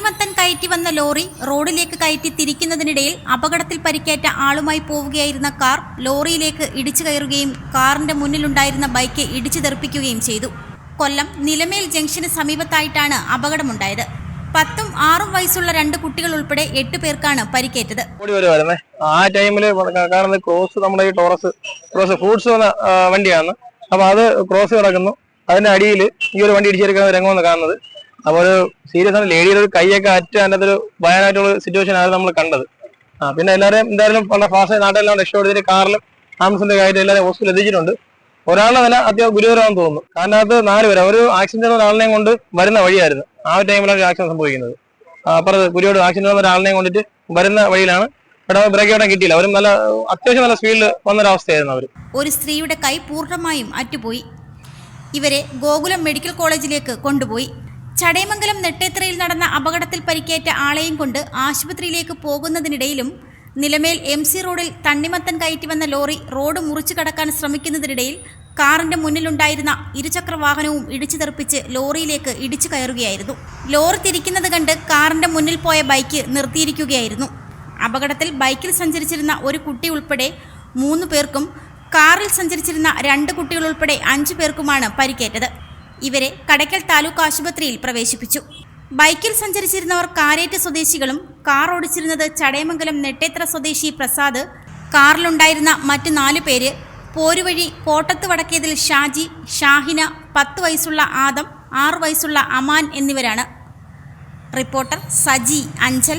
കയറ്റി വന്ന ലോറി റോഡിലേക്ക് കയറ്റി തിരിക്കുന്നതിനിടയിൽ അപകടത്തിൽ പരിക്കേറ്റ ആളുമായി പോവുകയായിരുന്ന കാർ ലോറിയിലേക്ക് ഇടിച്ചു കയറുകയും കാറിന്റെ മുന്നിലുണ്ടായിരുന്ന ബൈക്ക് ഇടിച്ചു തെറിപ്പിക്കുകയും ചെയ്തു. കൊല്ലം നിലമേൽ ജംഗ്ഷന് സമീപത്തായിട്ടാണ് അപകടമുണ്ടായത്. പത്തും ആറും വയസ്സുള്ള രണ്ട് കുട്ടികൾ ഉൾപ്പെടെ എട്ട് പേർക്കാണ് പരിക്കേറ്റത്. ആ ടൈമിൽ കാണുന്നത് ക്രോസ് നമ്മുടെ ഈ ടോറസ് ക്രോസ് ഫ്രൂട്ട്സ് വന്ന വണ്ടിയാണ്. അപ്പൊ അത് ക്രോസ് കിടക്കുന്നു. അതിന്റെ അടിയിൽ ഈ ഒരു വണ്ടി ഇടിച്ചെടുക്കുന്ന രംഗമെന്ന് കാണുന്നത്. അപ്പോൾ സീരിയസ് ആണ് ലേഡിയുടെ ഒരു കൈയൊക്കെ അറ്റ് ഒരു ഭയാനായിട്ടുള്ള സിറ്റുവേഷൻ ആയിരുന്നു നമ്മൾ കണ്ടത്. ആ പിന്നെ എല്ലാവരെയും എന്തായാലും വളരെ ഫാസ്റ്റ് നാട്ടിലെല്ലാം രക്ഷപ്പെടുത്തിയിട്ട് കാറിലും ആംബുലൻസിന്റെ കാര്യത്തിൽ എല്ലാവരും ഹോസ്പിറ്റലിൽ എത്തിച്ചിട്ടുണ്ട്. ഒരാളെ തന്നെ അത്യാവശ്യം ഗുരുതരമാണെന്ന് തോന്നുന്നു. കാരണം അത് നാല് പേര്. ഒരു ആക്സിഡന്റ് ഒരാളിനെയും കൊണ്ട് വരുന്ന വഴിയായിരുന്നു. ആ ഒരു ടൈമിലാണ് ആക്സിഡന്റ് സംഭവിക്കുന്നത്. അപ്പുറത്ത് ഗുരുവോട് ആക്സിഡന്റ് ഒരാളിനെയും കൊണ്ടിട്ട് വരുന്ന വഴിയിലാണ് ഇവിടെ ബ്രേക്ക് ഇടാൻ കിട്ടിയില്ല. അവരും നല്ല അത്യാവശ്യം നല്ല സ്പീഡിൽ വന്നൊരവസ്ഥയായിരുന്നു അവർ ഒരു സ്ത്രീയുടെ കൈ പൂർണമായും അറ്റുപോയി. ഇവരെ ഗോകുലം മെഡിക്കൽ കോളേജിലേക്ക് കൊണ്ടുപോയി. ചടയമംഗലം നെട്ടേത്രയിൽ നടന്ന അപകടത്തിൽ പരിക്കേറ്റ ആളെയും കൊണ്ട് ആശുപത്രിയിലേക്ക് പോകുന്നതിനിടയിലും നിലമേൽ എം സി റോഡിൽ തണ്ണിമത്തൻ കയറ്റി വന്ന ലോറി റോഡ് മുറിച്ചു കടക്കാൻ ശ്രമിക്കുന്നതിനിടയിൽ കാറിന്റെ മുന്നിലുണ്ടായിരുന്ന ഇരുചക്ര വാഹനവും ഇടിച്ചു തെറിപ്പിച്ച് ലോറിയിലേക്ക് ഇടിച്ചു കയറുകയായിരുന്നു. ലോറി തിരിക്കുന്നത് കണ്ട് കാറിന്റെ മുന്നിൽ പോയ ബൈക്ക് നിർത്തിയിരിക്കുകയായിരുന്നു. അപകടത്തിൽ ബൈക്കിൽ സഞ്ചരിച്ചിരുന്ന ഒരു കുട്ടി ഉൾപ്പെടെ മൂന്ന് പേർക്കും കാറിൽ സഞ്ചരിച്ചിരുന്ന രണ്ട് കുട്ടികൾ ഉൾപ്പെടെ അഞ്ചു പേർക്കുമാണ് പരിക്കേറ്റത്. ഇവരെ കടയ്ക്കൽ താലൂക്ക് ആശുപത്രിയിൽ പ്രവേശിപ്പിച്ചു. ബൈക്കിൽ സഞ്ചരിച്ചിരുന്നവർ കാരേറ്റ് സ്വദേശികളും കാർ ഓടിച്ചിരുന്നത് ചടയമംഗലം നെട്ടേത്ര സ്വദേശി പ്രസാദ് കാറിലുണ്ടായിരുന്ന മറ്റു നാലു പേര് പോരുവഴി കോട്ടത്ത് വടക്കേതിൽ ഷാജി ഷാഹിന പത്ത് വയസ്സുള്ള ആദം ആറു വയസ്സുള്ള അമാൻ എന്നിവരാണ്. റിപ്പോർട്ടർ സജി അഞ്ചൽ.